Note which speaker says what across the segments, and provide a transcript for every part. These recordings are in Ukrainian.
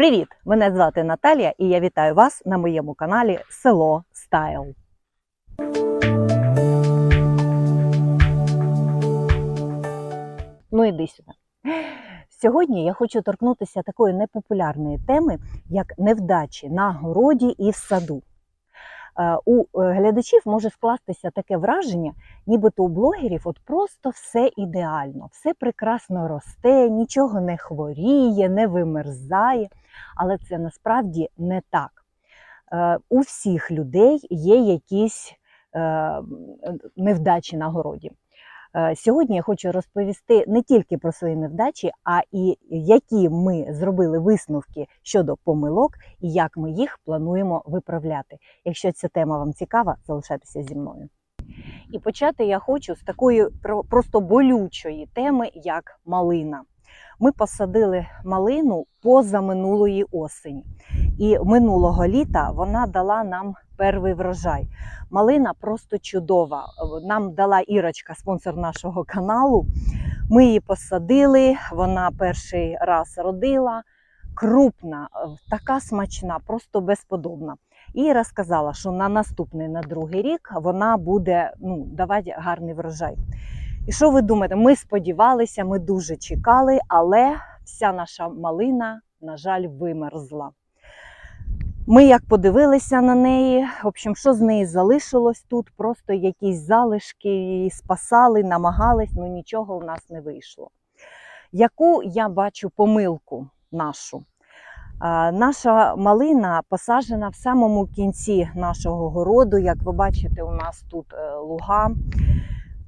Speaker 1: Привіт! Мене звати Наталія і я вітаю вас на моєму каналі Село Стайл. Ну іди сюди. Сьогодні я хочу торкнутися такої непопулярної теми, як невдачі на городі і в саду. Е, У е, глядачів може скластися таке враження, нібито у блогерів от просто все ідеально, все прекрасно росте, нічого не хворіє, не вимерзає. Але це насправді не так. Е, У всіх людей є якісь е, невдачі на городі. Е, Сьогодні я хочу розповісти не тільки про свої невдачі, а і які ми зробили висновки щодо помилок і як ми їх плануємо виправляти. Якщо ця тема вам цікава, залишайтеся зі мною. І почати я хочу з такої просто болючої теми, як малина. Ми посадили малину позаминулої осені. І минулого літа вона дала нам перший врожай. Малина просто чудова. Нам дала Ірочка, спонсор нашого каналу. Ми її посадили, вона перший раз родила. Крупна, така смачна, просто безподобна. Іра сказала, що на наступний, на другий рік вона буде ну, давати гарний врожай. І що ви думаєте? Ми сподівалися, ми дуже чекали, але вся наша малина, на жаль, вимерзла. Ми як подивилися на неї, в общем, що з неї залишилось тут, просто якісь залишки її спасали, намагались, але нічого у нас не вийшло. Яку я бачу помилку нашу? Наша малина посаджена в самому кінці нашого городу. Як ви бачите, у нас тут е, луга.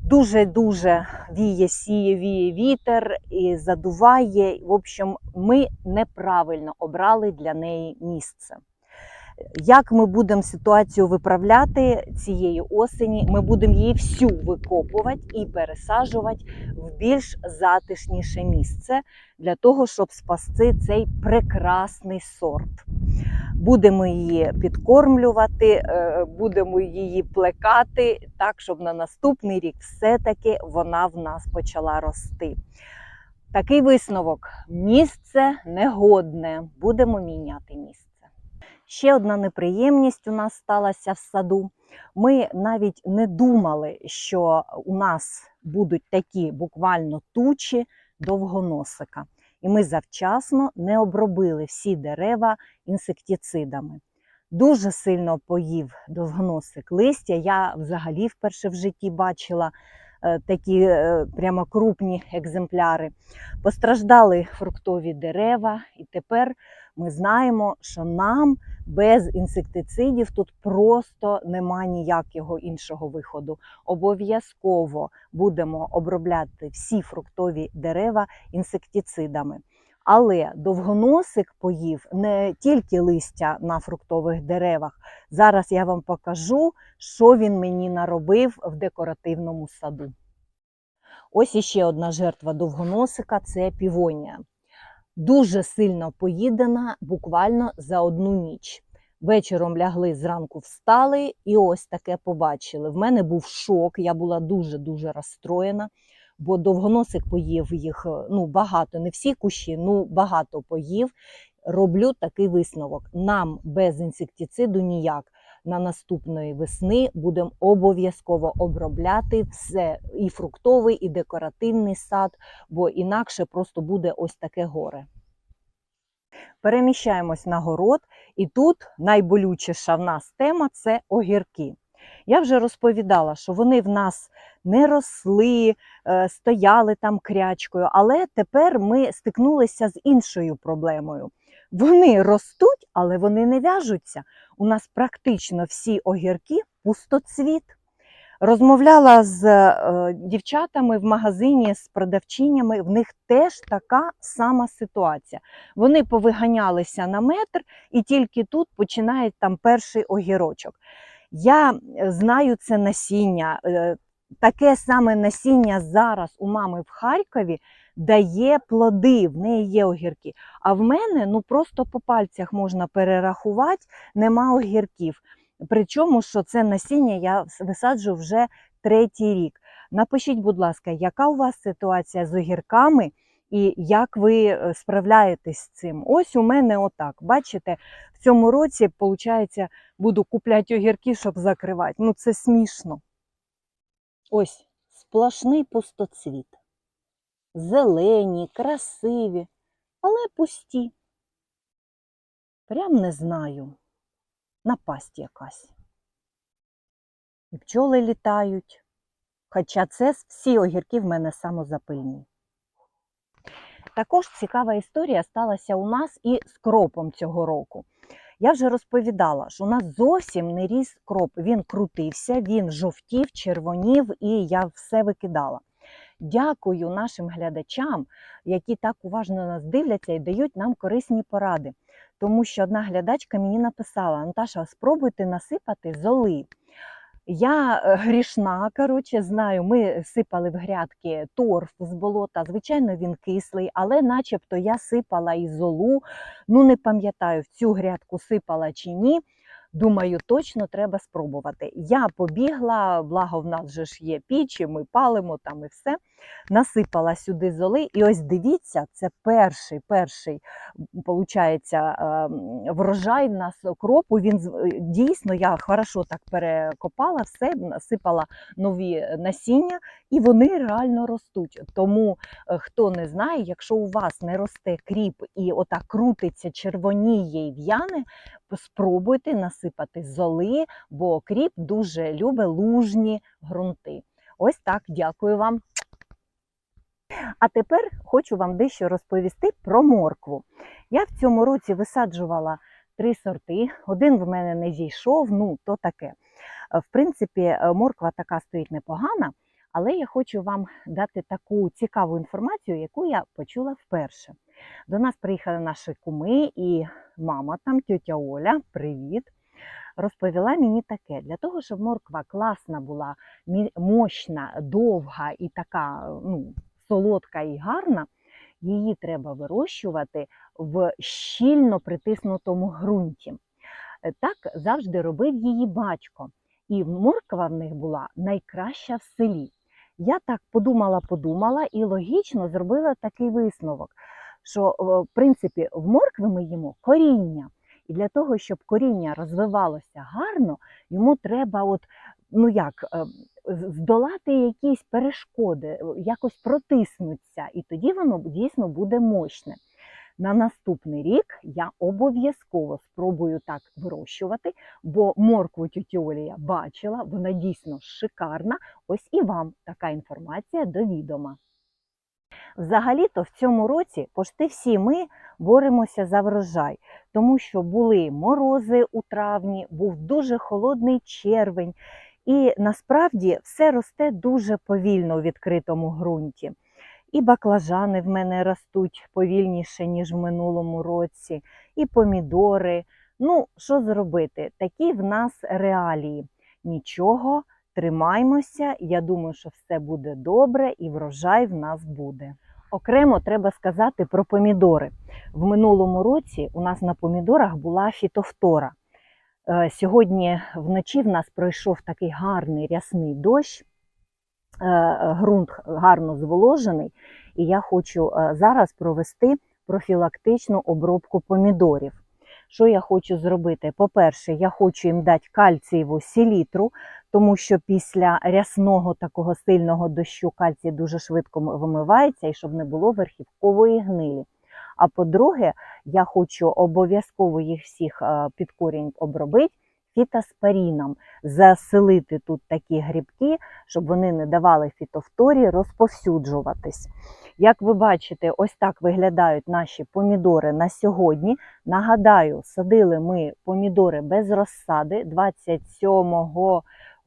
Speaker 1: Дуже-дуже віє, сіє, віє вітер і задуває. В общем, ми неправильно обрали для неї місце. Як ми будемо ситуацію виправляти цієї осені? Ми будемо її всю викопувати і пересаджувати в більш затишніше місце для того, щоб спасти цей прекрасний сорт. Будемо її підкормлювати, е, будемо її плекати так, щоб на наступний рік все-таки вона в нас почала рости. Такий висновок: місце негодне. Будемо міняти місце. Ще одна неприємність у нас сталася в саду. Ми навіть не думали, що у нас будуть такі буквально тучі довгоносика. І ми завчасно не обробили всі дерева інсектицидами. Дуже сильно поїв довгоносик листя. Я взагалі вперше в житті бачила е, такі е, прямо крупні екземпляри. Постраждали фруктові дерева, і тепер ми знаємо, що нам без інсектицидів тут просто нема ніякого іншого виходу. Обов'язково будемо обробляти всі фруктові дерева інсектицидами. Але довгоносик поїв не тільки листя на фруктових деревах. Зараз я вам покажу, що він мені наробив в декоративному саду. Ось іще одна жертва довгоносика це півонія. Дуже сильно поїдена буквально за одну ніч. Вечором лягли, зранку встали і ось таке побачили. В мене був шок, я була дуже-дуже розстроєна, бо довгоносик поїв їх ну, багато, не всі кущі, ну багато поїв. Роблю такий висновок. Нам без інсектициду ніяк. На наступної весни будемо обов'язково обробляти все і фруктовий, і декоративний сад, бо інакше просто буде ось таке горе. Переміщаємось на город, і тут найболючіша в нас тема це огірки. Я вже розповідала, що вони в нас не росли, е, стояли там крячкою, але тепер ми стикнулися з іншою проблемою. Вони ростуть, але вони не в'яжуться. У нас практично всі огірки пустоцвіт. Розмовляла з е, дівчатами в магазині з продавчинями. В них теж така сама ситуація. Вони повиганялися на метр, і тільки тут починає там перший огірочок. Я знаю це насіння. е, Таке саме насіння зараз у мами в Харкові дає плоди, в неї є огірки. А в мене ну просто по пальцях можна перерахувати, нема огірків. Причому, що це насіння я висаджу вже третій рік. Напишіть, будь ласка, яка у вас ситуація з огірками і як ви е, справляєтесь з цим. Ось у мене отак. Бачите, в цьому році, виходить, буду купляти огірки, щоб закривати. Ну, це смішно. Ось сплошний пустоцвіт. Зелені, красиві, але пусті. Прям не знаю. Напасть якась. І пчоли літають. Хоча це всі огірки в мене самозапильні. Також цікава історія сталася у нас і з кропом цього року. Я вже розповідала, що у нас зовсім не ріс кроп. Він крутився, він жовтів, червонів, і я все викидала. Дякую нашим глядачам, які так уважно нас дивляться і дають нам корисні поради. Тому що одна глядачка мені написала: Наташа, спробуйте насипати золи. Я е, грішна, коротше, знаю, ми сипали в грядки торф з болота. Звичайно, він кислий, але начебто я сипала і золу. Ну, не пам'ятаю, в цю грядку сипала чи ні. Думаю, точно треба спробувати. Я побігла, благо в нас же ж є пічі, ми палимо там і все. Насипала сюди золи. І ось дивіться, це перший, перший, получається, ем, врожай в нас кропу. Він е, дійсно, я хорошо так перекопала все, насипала нові насіння, і вони реально ростуть. Тому е, хто не знає, якщо у вас не росте кріп і отак крутиться, червоніє і в'яне, спробуйте насипати золи, бо кріп дуже любить лужні ґрунти. Ось так, дякую вам. А тепер хочу вам дещо розповісти про моркву. Я в цьому році висаджувала три сорти. Один в мене не зійшов, ну то таке. В принципі, е, морква така стоїть непогана, але я хочу вам дати таку цікаву інформацію, яку я почула вперше. До нас приїхали наші куми і мама там, тьотя Оля, привіт. Розповіла мені таке: для того, щоб морква класна була, мощна, довга і така ну, солодка і гарна, її треба вирощувати в щільно притиснутому ґрунті. Е, Так завжди робив її батько. І морква в них була найкраща в селі. Я так подумала, подумала і логічно зробила такий висновок, що в принципі в моркви ми їмо коріння. І для того, щоб коріння розвивалося гарно, йому треба, от, ну як, е, здолати якісь перешкоди, е, якось протиснутися, і тоді воно дійсно буде мощне. На наступний рік я обов'язково спробую так вирощувати, бо моркву тьоті Олі я бачила, вона дійсно шикарна. Ось і вам така інформація до відома. Взагалі-то в цьому році пошти всі ми боремося за врожай, тому що були морози у травні, був дуже холодний червень, і насправді все росте дуже повільно у відкритому ґрунті. І баклажани в мене ростуть повільніше, ніж в минулому році, і помідори. Ну, що зробити? Такі в нас реалії. Нічого, тримаймося. Я думаю, що все буде добре і врожай в нас буде. Окремо треба сказати про помідори. В минулому році у нас на помідорах була фітофтора. Е, Сьогодні вночі в нас пройшов такий гарний рясний дощ, е, ґрунт гарно зволожений, і я хочу е, зараз провести профілактичну обробку помідорів. Що я хочу зробити? По-перше, я хочу їм дати кальцієву селітру, тому що після рясного такого сильного дощу кальцій дуже швидко вимивається і щоб не було верхівкової гнилі. А по-друге, я хочу обов'язково їх всіх е, під корінь обробити фітоспоріном, заселити тут такі грибки, щоб вони не давали фітофторі розповсюджуватись. Як ви бачите, ось так виглядають наші помідори на сьогодні. Нагадаю, садили ми помідори без розсади 27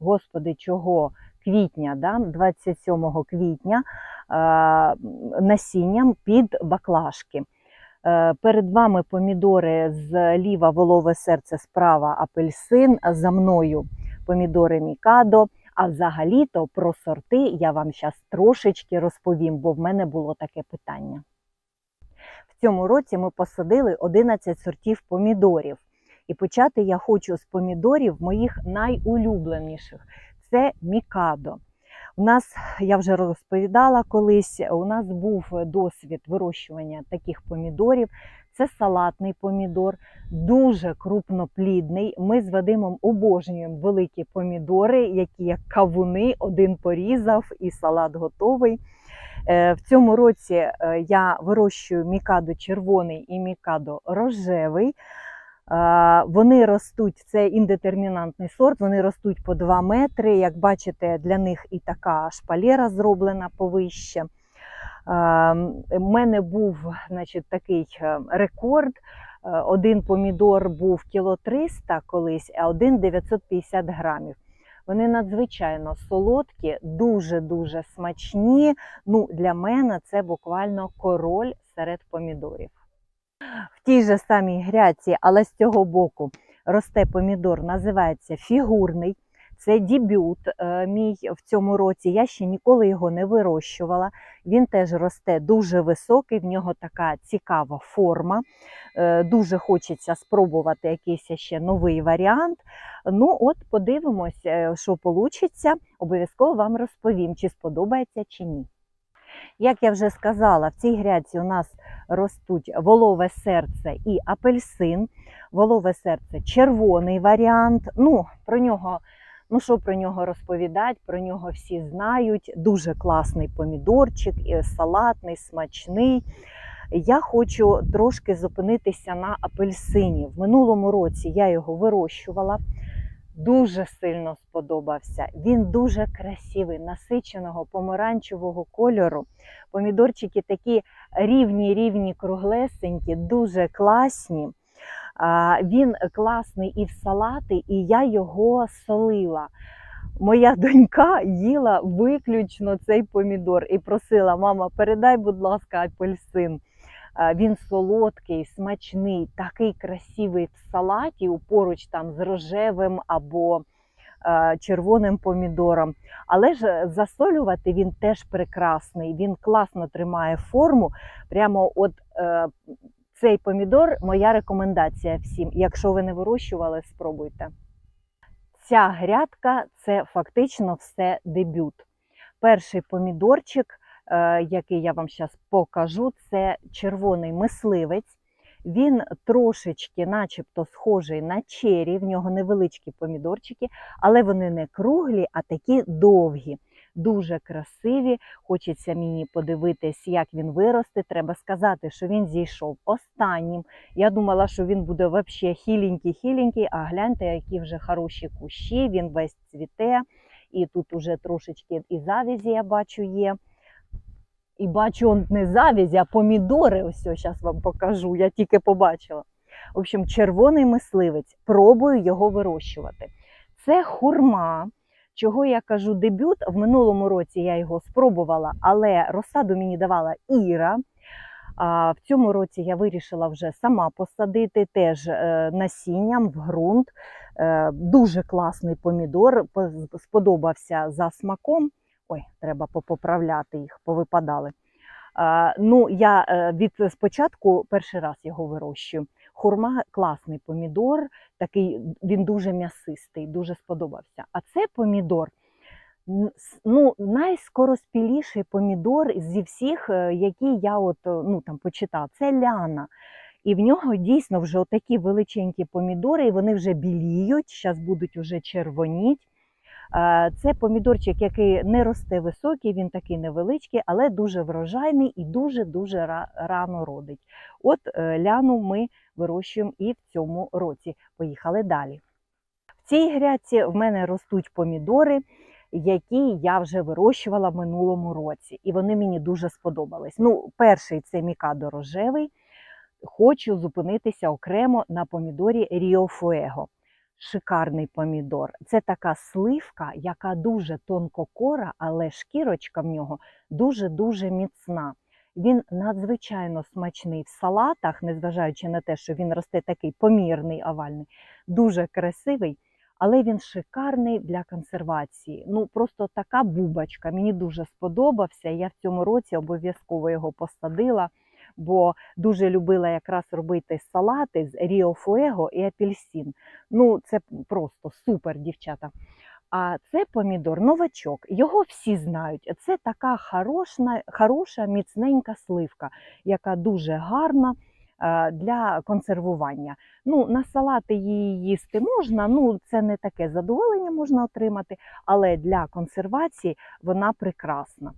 Speaker 1: господи чого квітня, да? 27 квітня е, насінням під баклажки. Е, Перед вами помідори зліва волове серце, справа апельсин, за мною помідори мікадо. А взагалі-то про сорти я вам зараз трошечки розповім, бо в мене було таке питання. В цьому році ми посадили 11 сортів помідорів. І почати я хочу з помідорів моїх найулюбленіших це мікадо. У нас, я вже розповідала колись, у нас був досвід вирощування таких помідорів. Це салатний помідор, дуже крупноплідний. Ми з Вадимом обожнюємо великі помідори, які як кавуни, один порізав і салат готовий. Е, В цьому році е, я вирощую мікадо червоний і мікадо рожевий. Вони ростуть, це індетермінантний сорт, вони ростуть по 2 метри. Як бачите, для них і така шпалера зроблена повище. У мене був значить, такий е, рекорд. Е, Один помідор був кіло 300 колись, а один 950 грамів. Вони надзвичайно солодкі, дуже-дуже смачні. Ну, Для мене це буквально король серед помідорів. В тій же самій гряці, але з цього боку росте помідор, називається фігурний. Це дебют е, мій в цьому році. Я ще ніколи його не вирощувала. Він теж росте дуже високий, в нього така цікава форма. Е, Дуже хочеться спробувати якийсь ще новий варіант. Ну, от подивимось, е, що вийде. Обов'язково вам розповім, чи сподобається чи ні. Як я вже сказала, в цій грядці у нас ростуть волове серце і апельсин. Волове серце червоний варіант. Ну, про нього. Ну, що про нього розповідати? Про нього всі знають. Дуже класний помідорчик, салатний, смачний. Я хочу трошки зупинитися на апельсині. В минулому році я його вирощувала. Дуже сильно сподобався. Він дуже красивий, насиченого помаранчевого кольору. Помідорчики такі рівні, рівні, круглесенькі, дуже класні. Він класний і в салати, і я його солила. Моя донька їла виключно цей помідор і просила: мама, передай, будь ласка, апельсин. А, Він солодкий, смачний, такий красивий в салаті, поруч там з рожевим або е, червоним помідором. Але ж засолювати він теж прекрасний. Він класно тримає форму. Прямо от е, цей помідор моя рекомендація всім. Якщо ви не вирощували, спробуйте. Ця грядка це фактично все дебют. Перший помідорчик, е, який я вам зараз покажу, це червоний мисливець. Він трошечки, начебто, схожий на чері, в нього невеличкі помідорчики, але вони не круглі, а такі довгі дуже красиві. Хочеться мені подивитись, як він виросте. Треба сказати, що він зійшов останнім. Я думала, що він буде взагалі хіленький-хіленький, а гляньте, які вже хороші кущі, він весь цвіте. І тут уже трошечки і завязі, я бачу, є. І бачу, он не завязі, а помідори. Ось зараз вам покажу, я тільки побачила. В общем, червоний мисливець. Пробую його вирощувати. Це хурма. Чого я кажу дебют? В минулому році я його спробувала, але розсаду мені давала Іра. А в цьому році я вирішила вже сама посадити теж е, насінням в ґрунт. Е, Дуже класний помідор, сподобався за смаком. Ой, треба попоправляти їх, повипадали. Ну, я е, від спочатку перший раз його вирощую. Хурма класний помідор, такий він дуже м'ясистий, дуже сподобався. А це помідор ну, найскороспіліший помідор зі всіх, е, які я от, ну, там, почитав, це ляна. І в нього дійсно вже такі величенькі помідори, і вони вже біліють, зараз будуть вже червоніть. Це помідорчик, який не росте високий, він такий невеличкий, але дуже врожайний і дуже-дуже рано родить. От е, ляну ми вирощуємо і в цьому році. Поїхали далі. В цій грядці в мене ростуть помідори, які я вже вирощувала минулому році, і вони мені дуже сподобались. Ну, Перший це мікадо рожевий. Хочу зупинитися окремо на помідорі Ріо Фуего шикарний помідор. Це така сливка, яка дуже тонкокора, але шкірочка в нього дуже-дуже міцна. Він надзвичайно смачний в салатах, незважаючи на те, що він росте такий помірний, овальний, дуже красивий, але він шикарний для консервації. Ну, просто така бубочка. Мені дуже сподобався. Я в цьому році обов'язково його посадила бо дуже любила якраз робити салати з Ріо Фуего і апельсин. Ну, це просто супер, дівчата. А це помідор новачок. Його всі знають. Це така хорошна, хороша, міцненька сливка, яка дуже гарна е, для консервування. Ну, на салати її їсти можна, ну це не таке задоволення можна отримати, але для консервації вона прекрасна.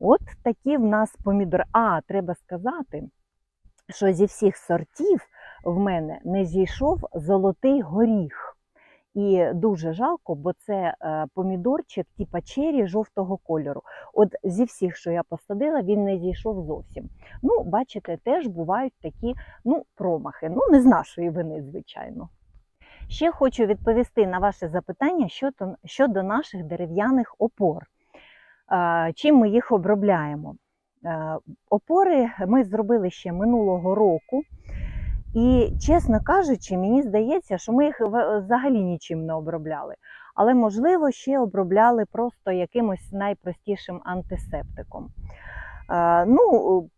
Speaker 1: От такі в нас помідори. А, треба сказати, що зі всіх сортів в мене не зійшов золотий горіх. І дуже жалко, бо це е, помідорчик типа чері жовтого кольору. От зі всіх, що я посадила, він не зійшов зовсім. Ну, бачите, теж бувають такі ну, промахи. Ну, не з нашої вини, звичайно. Ще хочу відповісти на ваше запитання щодо, щодо наших дерев'яних опор. Чим ми їх обробляємо? Е, Опори ми зробили ще минулого року. І, чесно кажучи, мені здається, що ми їх взагалі нічим не обробляли. Але, можливо, ще обробляли просто якимось найпростішим антисептиком. Е, Ну,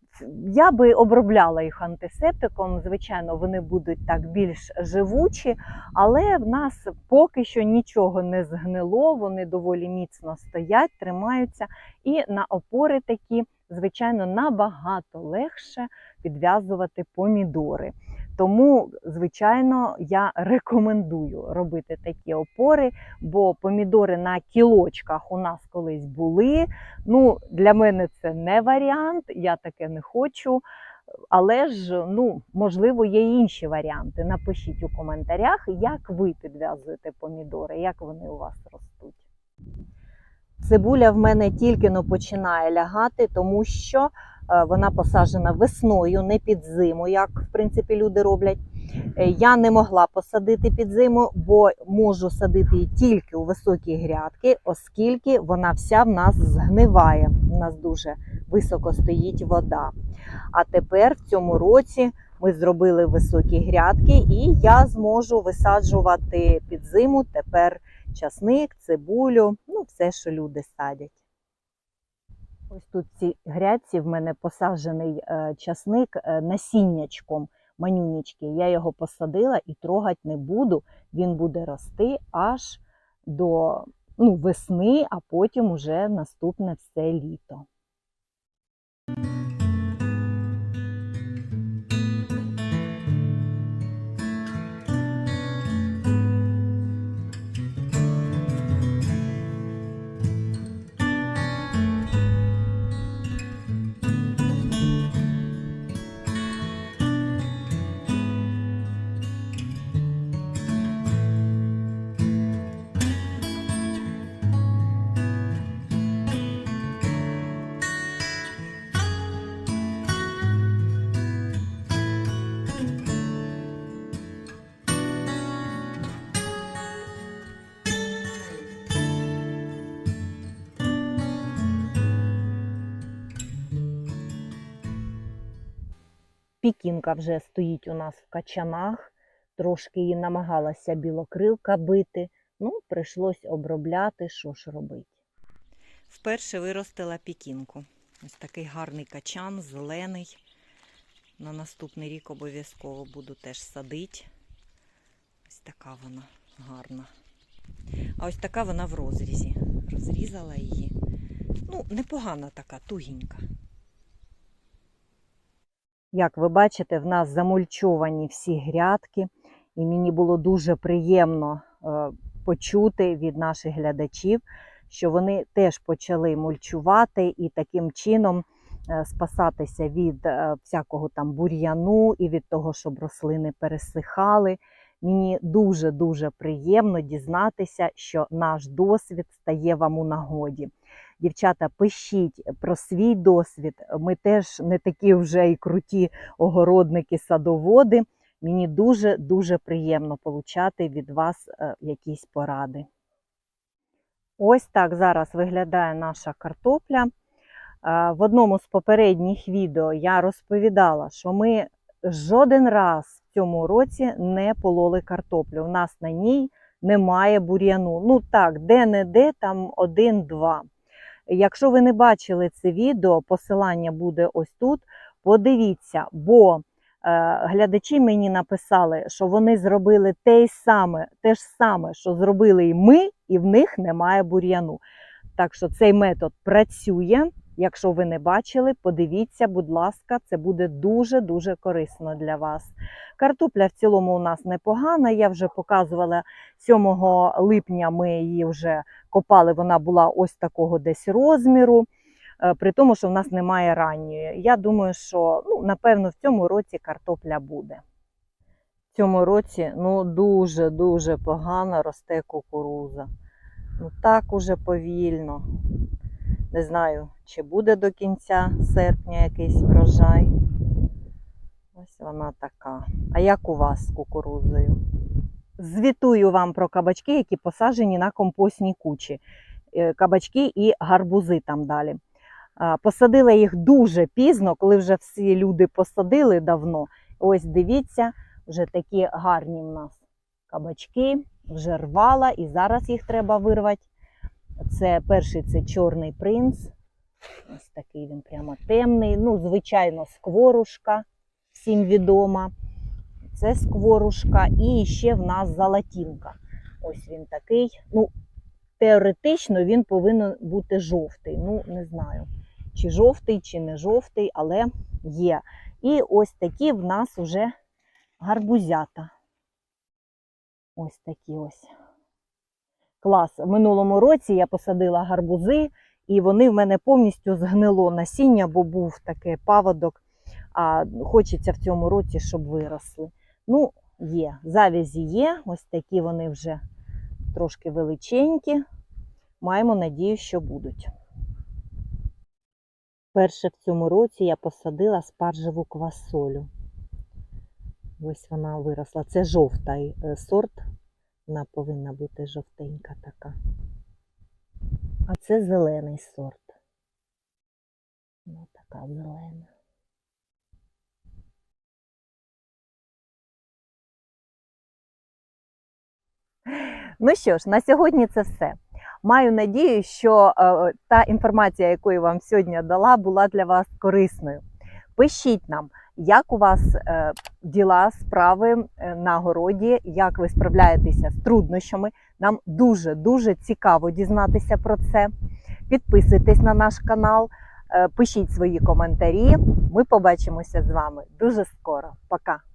Speaker 1: я би обробляла їх антисептиком. Звичайно, вони будуть так більш живучі, але в нас поки що нічого не згнило, вони доволі міцно стоять, тримаються. І на опори такі, звичайно, набагато легше підв'язувати помідори. Тому, звичайно, я рекомендую робити такі опори, бо помідори на кілочках у нас колись були. Ну, для мене це не варіант, я таке не хочу. Але ж, ну, можливо, є інші варіанти. Напишіть у коментарях, як ви підв'язуєте помідори, як вони у вас ростуть. Цибуля в мене тільки но починає лягати, тому що вона посаджена весною, не під зиму, як в принципі люди роблять. Е, Я не могла посадити під зиму, бо можу садити її тільки у високі грядки, оскільки вона вся в нас згниває. У нас дуже високо стоїть вода. А тепер в цьому році ми зробили високі грядки, і я зможу висаджувати під зиму тепер часник, цибулю, ну все, що люди садять. Ось тут ці грядці в мене посаджений е, часник е, насіннячком манюнічки. Я його посадила і трогати не буду. Він буде рости аж до ну, весни, а потім уже наступне все літо. Пікінка вже стоїть у нас в качанах, трошки її намагалася білокрилка бити. Ну, прийшлось обробляти, що ж робити. Вперше виростила пікінку. Ось такий гарний качан, зелений. На наступний рік обов'язково буду теж садити. Ось така вона гарна. А ось така вона в розрізі. Розрізала її. Ну, непогана така, тугенька. Як ви бачите, в нас замульчовані всі грядки, і мені було дуже приємно е, почути від наших глядачів, що вони теж почали мульчувати і таким чином е, спасатися від е, всякого там бур'яну і від того, щоб рослини пересихали. Мені дуже-дуже приємно дізнатися, що наш досвід стає вам у нагоді. Дівчата, пишіть про свій досвід. Ми теж не такі вже і круті огородники, садоводи. Мені дуже-дуже приємно получати від вас е, якісь поради. Ось так зараз виглядає наша картопля. Е, В одному з попередніх відео я розповідала, що ми жоден раз в цьому році не пололи картоплю. У нас на ній немає бур'яну. Ну так, де-не-де, там один-два. Якщо ви не бачили це відео, посилання буде ось тут. Подивіться, бо глядачі мені написали, що вони зробили те саме, те ж саме, що зробили і ми, і в них немає бур'яну. Так що цей метод працює. Якщо ви не бачили, подивіться, будь ласка, це буде дуже-дуже корисно для вас. Картопля в цілому у нас непогана. Я вже показувала 7 липня. Ми її вже копали. Вона була ось такого десь розміру, е, при тому, що в нас немає ранньої. Я думаю, що ну, напевно в цьому році картопля буде. В цьому році ну, дуже-дуже погано росте кукуруза. Ну так уже повільно. Не знаю, чи буде до кінця серпня якийсь врожай. Ось вона така. А як у вас з кукурузою? Звітую вам про кабачки, які посаджені на компостній кучі. Е, Кабачки і гарбузи там далі. Посадила їх дуже пізно, коли вже всі люди посадили давно. Ось дивіться, вже такі гарні в нас кабачки, вже рвала, і зараз їх треба вирвати. Це перший це чорний принц. Ось такий він прямо темний. Ну, звичайно, скворушка, всім відома. Це скворушка. І ще в нас золотінка. Ось він такий. Ну, теоретично він повинен бути жовтий. Ну, не знаю, чи жовтий, чи не жовтий, але є. І ось такі в нас вже гарбузята. Ось такі ось. Клас. В минулому році я посадила гарбузи, і вони в мене повністю згнило насіння, бо був такий паводок. А хочеться в цьому році, щоб виросли. Ну, є. Завязі є. Ось такі вони вже трошки величенькі. Маємо надію, що будуть. Перше в цьому році я посадила спаржеву квасолю. Ось вона виросла. Це жовтий е, сорт. Вона повинна бути жовтенька така. А це зелений сорт. Вона така зелена. Ну що ж, на сьогодні це все. Маю надію, що е, та інформація, яку я вам сьогодні дала, була для вас корисною. Пишіть нам, як у вас е, діла, справи е, на городі, як ви справляєтеся з труднощами. Нам дуже-дуже цікаво дізнатися про це. Підписуйтесь на наш канал, е, пишіть свої коментарі. Ми побачимося з вами дуже скоро. Пока!